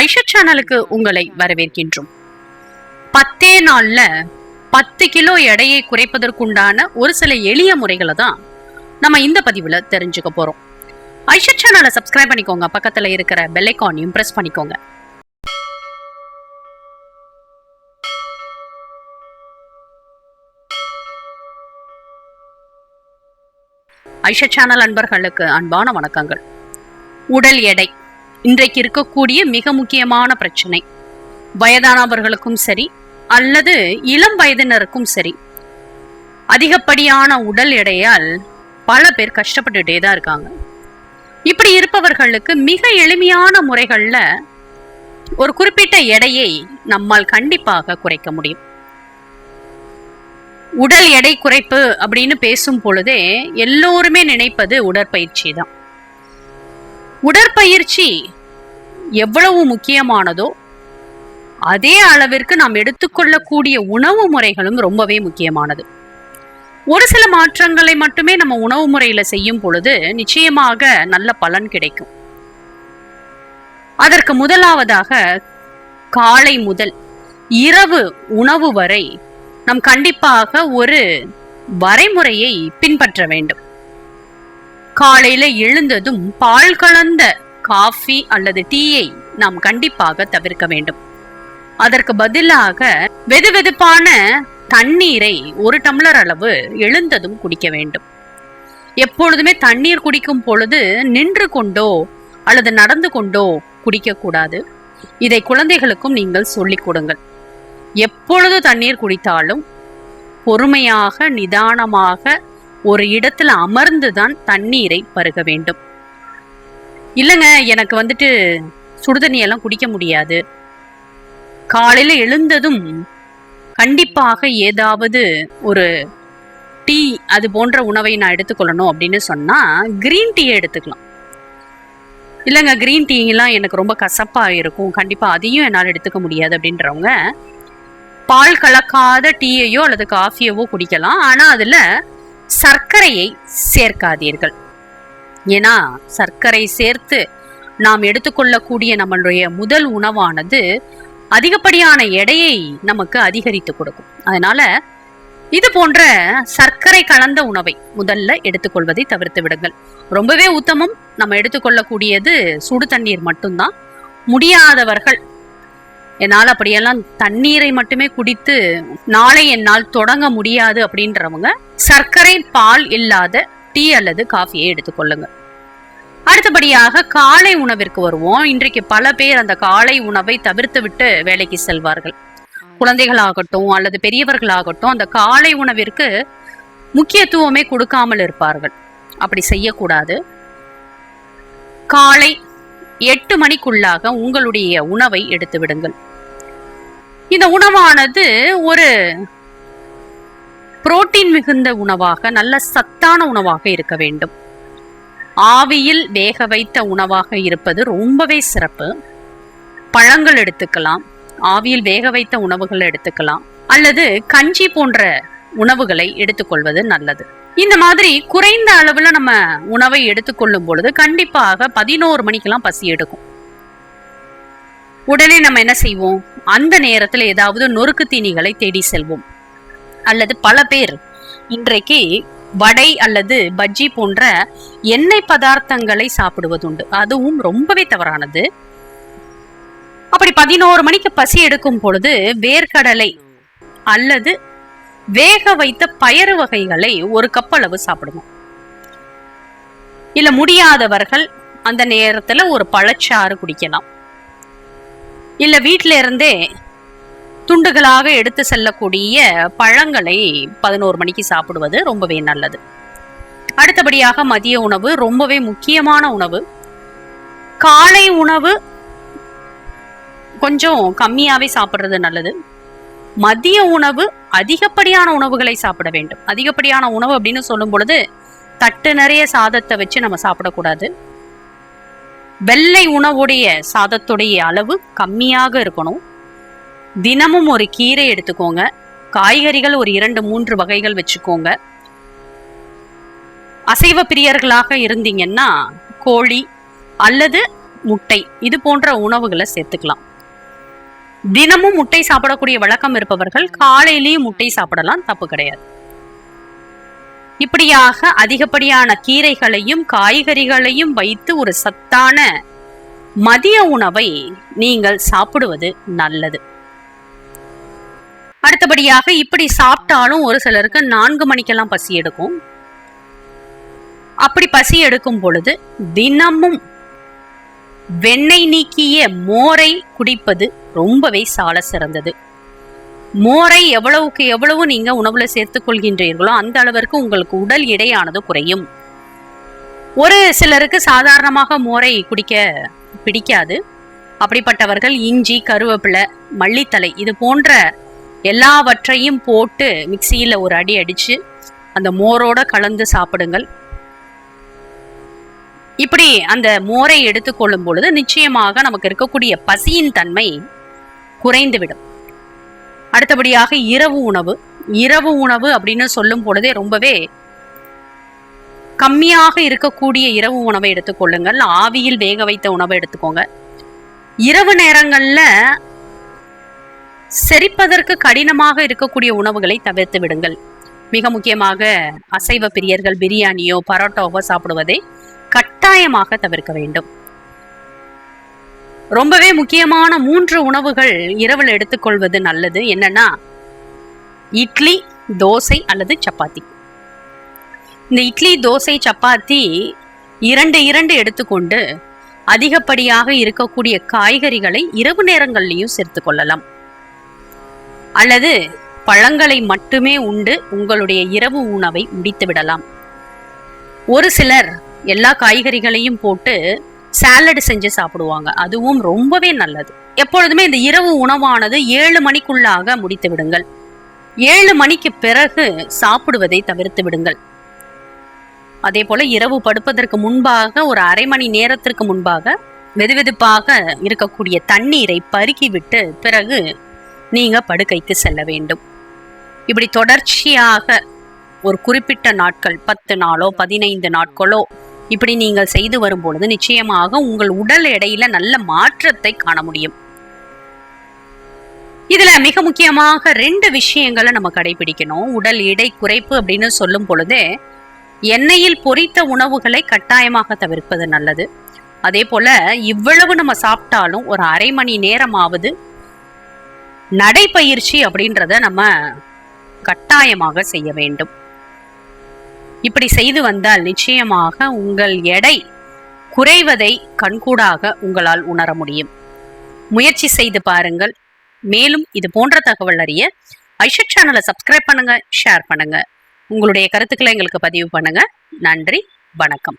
ஐஷா சேனலுக்கு உங்களை வரவேற்கின்றோம். பத்தே நாள்ல பத்து கிலோ எடையை குறைப்பதற்குண்டான ஒரு சில எளிய முறைகளை தான் நம்ம இந்த பதிவுல தெரிஞ்சுக்க போறோம். ஐஷா சேனலை சப்ஸ்கிரைப் பண்ணிக்கோங்க. பக்கத்துல இருக்கிற பெல் ஐக்கானையும் பிரஸ் பண்ணிக்கோங்க. ஐஷா சேனல் அன்பர்களுக்கு அன்பான வணக்கங்கள். உடல் எடை. இன்றைக்கு இருக்கக்கூடிய மிக முக்கியமான பிரச்சனை. வயதானவர்களுக்கும் சரி அல்லது இளம் வயதினருக்கும் சரி அதிகப்படியான உடல் எடையால் பல பேர் கஷ்டப்பட்டுட்டே தான் இருக்காங்க. இப்படி இருப்பவர்களுக்கு மிக எளிமையான முறைகளில் ஒரு குறிப்பிட்ட எடையை நம்மால் கண்டிப்பாக குறைக்க முடியும். உடல் எடை குறைப்பு அப்படின்னு பேசும் பொழுதே எல்லோருமே நினைப்பது உடற்பயிற்சி தான். உடற்பயிற்சி எவ்வளவு முக்கியமானதோ அதே அளவிற்கு நாம் எடுத்துக்கொள்ளக்கூடிய உணவு முறைகளும் ரொம்பவே முக்கியமானது. ஒரு சில மாற்றங்களை மட்டுமே நம்ம உணவு முறையில செய்யும் பொழுது நிச்சயமாக நல்ல பலன் கிடைக்கும். அதற்கு முதலாவதாக காலை முதல் இரவு உணவு வரை நாம் கண்டிப்பாக ஒரு வரைமுறையை பின்பற்ற வேண்டும். காலையில எழுந்ததும் பால் கலந்த காஃபி அல்லது டீயை நாம் கண்டிப்பாக தவிர்க்க வேண்டும். அதற்கு பதிலாக வெதுவெதுப்பான தண்ணீரை ஒரு டம்ளர் அளவு எழுந்ததும் குடிக்க வேண்டும். எப்பொழுதுமே தண்ணீர் குடிக்கும் பொழுது நின்று கொண்டோ அல்லது நடந்து கொண்டோ குடிக்கக்கூடாது இதை குழந்தைகளுக்கும் நீங்கள் சொல்லிக் கொடுங்கள். எப்பொழுது தண்ணீர் குடித்தாலும் பொறுமையாக நிதானமாக ஒரு இடத்தில் அமர்ந்துதான் தண்ணீரை பருக வேண்டும். இல்லைங்க எனக்கு வந்துட்டு சுடுதண்ணி எல்லாம் குடிக்க முடியாது. காலையில எழுந்ததும் கண்டிப்பாக ஏதாவது ஒரு டீ அது போன்ற உணவை நான் எடுத்துக்கொள்ளணும் அப்படின்னு சொன்னா கிரீன் டீயை எடுத்துக்கலாம். இல்லைங்க கிரீன் டீலாம் எனக்கு ரொம்ப கசப்பாக இருக்கும். கண்டிப்பாக அதையும் என்னால் எடுத்துக்க முடியாது அப்படின்றவங்க பால் கலக்காத டீயையோ அல்லது காஃபியவோ குடிக்கலாம். ஆனால் அதில் சர்க்கரையை சேர்க்காதீர்கள். ஏன்னா சர்க்கரை சேர்த்து நாம் எடுத்துக்கொள்ளக்கூடிய நம்மளுடைய முதல் உணவானது அதிகப்படியான எடையை நமக்கு அதிகரித்து கொடுக்கும். அதனால இது போன்ற சர்க்கரை கலந்த உணவை முதல்ல எடுத்துக்கொள்வதை தவிர்த்து விடுங்கள். ரொம்பவே உத்தமம். நம்ம எடுத்துக்கொள்ளக்கூடியது சுடு தண்ணீர் மட்டும்தான். முடியாதவர்கள் என்னால் அப்படியெல்லாம் தண்ணீரை மட்டுமே குடித்து நாளை என்னால் தொடங்க முடியாது அப்படின்றவங்க சர்க்கரை பால் இல்லாத டீ அல்லது காஃபியை எடுத்துக்கொள்ளுங்க அடுத்தபடியாக காலை உணவிற்கு வருவோம். இன்றைக்கு பல பேர் அந்த காலை உணவை தவிர்த்து விட்டு வேலைக்கு செல்வார்கள். குழந்தைகளாகட்டும் அல்லது பெரியவர்களாகட்டும் அந்த காலை உணவிற்கு முக்கியத்துவமே கொடுக்காமல் இருப்பார்கள். அப்படி செய்யக்கூடாது. காலை எட்டு மணிக்குள்ளாக உங்களுடைய உணவை எடுத்து விடுங்கள். இந்த உணவானது ஒரு புரோட்டீன் மிகுந்த உணவாக நல்ல சத்தான உணவாக இருக்க வேண்டும். ஆவியில் வேக வைத்த உணவாக இருப்பது ரொம்பவே சிறப்பு. பழங்கள் எடுத்துக்கலாம் ஆவியில் வேக வைத்த உணவுகளை எடுத்துக்கலாம் அல்லது கஞ்சி போன்ற உணவுகளை எடுத்துக்கொள்வது நல்லது. இந்த மாதிரி குறைந்த அளவுல நம்ம உணவை எடுத்துக்கொள்ளும் பொழுது கண்டிப்பாக பதினோரு மணிக்கெல்லாம் பசி எடுக்கும். உடனே நம்ம என்ன செய்வோம்? அந்த நேரத்தில் ஏதாவது நொறுக்கு தீனிகளை தேடி செல்வோம். அல்லது பல பேர். இன்றைக்கு வடை அல்லது பஜ்ஜி போன்ற எண்ணெய் பதார்த்தங்களை சாப்பிடுவதுண்டு. அதுவும் ரொம்பவே தவறானது. அப்படி பதினோரு மணிக்கு பசி எடுக்கும் பொழுது வேர்க்கடலை அல்லது வேக வைத்த பயறு வகைகளை ஒரு கப் அளவு சாப்பிடுவோம். இல்ல முடியாதவர்கள் அந்த நேரத்துல ஒரு பழச்சாறு குடிக்கலாம். இல்ல வீட்டில இருந்தே துண்டுகளாக எடுத்து செல்லக்கூடிய பழங்களை பதினோரு மணிக்கு சாப்பிடுவது ரொம்பவே நல்லது. அடுத்தபடியாக மதிய உணவு ரொம்பவே முக்கியமான உணவு. காலை உணவு கொஞ்சம் கம்மியாவே சாப்பிட்றது நல்லது. மதிய உணவு அதிகப்படியான உணவுகளை சாப்பிட வேண்டும். அதிகப்படியான உணவு அப்படின்னு சொல்லும் பொழுது தட்டு நிறைய சாதத்தை வச்சு நம்ம சாப்பிடக்கூடாது. வெள்ளை உணவுடைய சாதத்துடைய அளவு கம்மியாக இருக்கணும். தினமும் ஒரு கீரை எடுத்துக்கோங்க. காய்கறிகள் ஒரு இரண்டு மூன்று வகைகள் வச்சுக்கோங்க. அசைவ பிரியர்களாக இருந்தீங்கன்னா கோழி அல்லது முட்டை இது போன்ற உணவுகளை சேர்த்துக்கலாம். தினமும் முட்டை சாப்பிடக்கூடிய வழக்கம் இருப்பவர்கள் காலையிலேயும் முட்டை சாப்பிடலாம் தப்பு கிடையாது. இப்படியாக அதிகப்படியான கீரைகளையும் காய்கறிகளையும் வைத்து ஒரு சத்தான மதிய உணவை நீங்கள் சாப்பிடுவது நல்லது. அடுத்தபடியாக இப்படி சாப்பிட்டாலும் ஒரு சிலருக்கு நான்கு மணிக்கெல்லாம் பசி எடுக்கும். அப்படி பசி எடுக்கும் பொழுது தினமும் வெண்ணெய் நீக்கிய மோரை குடிப்பது ரொம்பவே சால சிறந்தது. மோரை எவ்வளவுக்கு எவ்வளவு நீங்க உணவுல சேர்த்துக் கொள்கின்றீர்களோ அந்த அளவிற்கு உங்களுக்கு உடல் எடையானது குறையும். ஒரு சிலருக்கு சாதாரணமாக மோரை குடிக்க பிடிக்காது. அப்படிப்பட்டவர்கள் இஞ்சி கருவேப்பிலை மல்லித்தலை இது போன்ற எல்லாவற்றையும் போட்டு மிக்சியில் ஒரு அடி அடித்து அந்த மோரோட கலந்து சாப்பிடுங்கள். இப்படி அந்த மோரை எடுத்துக்கொள்ளும் பொழுது நிச்சயமாக நமக்கு இருக்கக்கூடிய பசியின் தன்மை குறைந்துவிடும். அடுத்தபடியாக இரவு உணவு. இரவு உணவு அப்படின்னு சொல்லும் பொழுதே ரொம்பவே கம்மியாக இருக்கக்கூடிய இரவு உணவை எடுத்துக்கொள்ளுங்கள் ஆவியில் வேக வைத்த உணவை எடுத்துக்கோங்க. இரவு நேரங்களில் செரிப்பதற்கு கடினமாக இருக்கக்கூடிய உணவுகளை தவிர்த்து விடுங்கள். மிக முக்கியமாக அசைவ பிரியர்கள் பிரியாணியோ பரோட்டாவோ சாப்பிடுவதை கட்டாயமாக தவிர்க்க வேண்டும். ரொம்பவே முக்கியமான மூன்று உணவுகள் இரவில் எடுத்துக்கொள்வது நல்லது. என்னன்னா இட்லி தோசை அல்லது சப்பாத்தி. இந்த இட்லி தோசை சப்பாத்தி இரண்டு இரண்டு எடுத்துக்கொண்டு அதிகப்படியாக இருக்கக்கூடிய காய்கறிகளை இரவு நேரங்கள்லையும் சேர்த்து கொள்ளலாம். அல்லது பழங்களை மட்டுமே உண்டு உங்களுடைய இரவு உணவை முடித்து விடலாம். ஒரு சிலர் எல்லா காய்கறிகளையும் போட்டு சாலடு செஞ்சு சாப்பிடுவாங்க. அதுவும் ரொம்பவே நல்லது. எப்பொழுதுமே இந்த இரவு உணவானது ஏழு மணிக்குள்ளாக முடித்து விடுங்கள். ஏழு மணிக்கு பிறகு சாப்பிடுவதை தவிர்த்து விடுங்கள். அதே போல இரவு படுப்பதற்கு முன்பாக ஒரு அரை மணி நேரத்திற்கு முன்பாக வெதுவெதுப்பாக இருக்கக்கூடிய தண்ணீரை பருக்கிவிட்டு பிறகு நீங்க படுக்கைக்கு செல்ல வேண்டும். இப்படி தொடர்ச்சியாக ஒரு குறிப்பிட்ட நாட்கள் பத்து நாளோ பதினைந்து நாட்களோ இப்படி நீங்கள் செய்து வரும் பொழுது நிச்சயமாக உங்கள் உடல் எடையில நல்ல மாற்றத்தை காண முடியும். இதுல மிக முக்கியமாக ரெண்டு விஷயங்களை நம்ம கடைபிடிக்கணும். உடல் எடை குறைப்பு அப்படின்னு சொல்லும் பொழுதே எண்ணெயில் பொரித்த உணவுகளை கட்டாயமாக தவிர்ப்பது நல்லது. அதே போல இவ்வளவு நம்ம சாப்பிட்டாலும் ஒரு அரை மணி நேரமாவது நடைப்பயிற்சி அப்படின்றத நம்ம கட்டாயமாக செய்ய வேண்டும். இப்படி செய்து வந்தால் நிச்சயமாக உங்கள் எடை குறைவதை கண்கூடாக உங்களால் உணர முடியும். முயற்சி செய்து பாருங்கள். மேலும் இது போன்ற தகவல் அறிய ஐஷட் சேனலை சப்ஸ்கிரைப் பண்ணுங்க ஷேர் பண்ணுங்க. உங்களுடைய கருத்துக்களை எங்களுக்கு பதிவு பண்ணுங்க. நன்றி வணக்கம்.